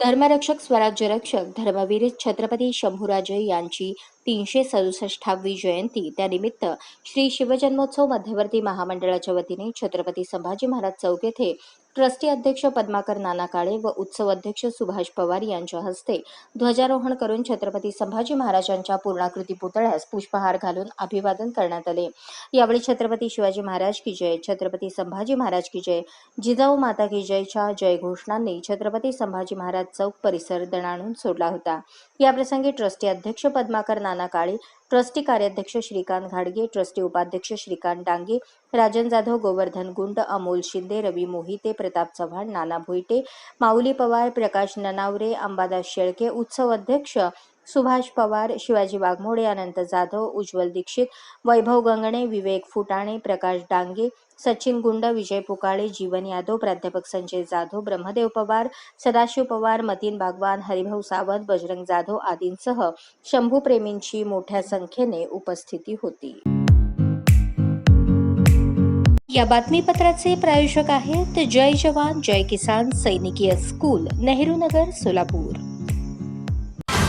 धर्मरक्षक स्वराज्य रक्षक धर्मवीर छत्रपती शंभूराजे यांची तीनशे सदुसष्टावी जयंती. त्यानिमित्त श्री शिवजन्मोत्सव मध्यवर्ती महामंडळाच्या वतीने छत्रपती संभाजी महाराज चौक येथे ट्रस्टी अध्यक्ष पद्माकर नाना काळे व उत्सव अध्यक्ष सुभाष पवार यांच्या हस्ते ध्वजारोहण करून छत्रपती संभाजी महाराजांच्या पूर्णाकृती पुतळ्यास पुष्पहार घालून अभिवादन करण्यात आले. यावेळी छत्रपती शिवाजी महाराज की जय छत्रपती संभाजी महाराज की जय जिजाऊ माता की जयच्या जयघोषणांनी छत्रपती संभाजी महाराज चौक परिसर दणाणून सोडला होता. याप्रसंगी ट्रस्टी अध्यक्ष पद्माकर नाना काळे ट्रस्टी कार्याध्यक्ष श्रीकांत घाडगे ट्रस्टी उपाध्यक्ष श्रीकांत डांगे राजन जाधव गोवर्धन गुंड अमोल शिंदे रवी मोहिते प्रताप चव्हाण नाना भोईटे माऊली पवार प्रकाश ननावरे अंबादास शेळके उत्सव अध्यक्ष सुभाष पवार शिवाजी वाघमोडे अनंत जाधव उज्ज्वल दीक्षित वैभव गंगणे विवेक फुटाणे प्रकाश डांगे सचिन गुंड विजय पुकाळे जीवन यादव प्राध्यापक संजय जाधव ब्रह्मदेव पवार सदाशिव पवार मतीन बागवान हरिभाऊ सावंत बजरंग जाधव आदींसह शंभू प्रेमींची मोठ्या संख्येने उपस्थिती होती. या बातमीपत्राचे प्रायोजक आहेत जय जवान जय किसान सैनिकीय स्कूल नेहरू नगर सोलापूर.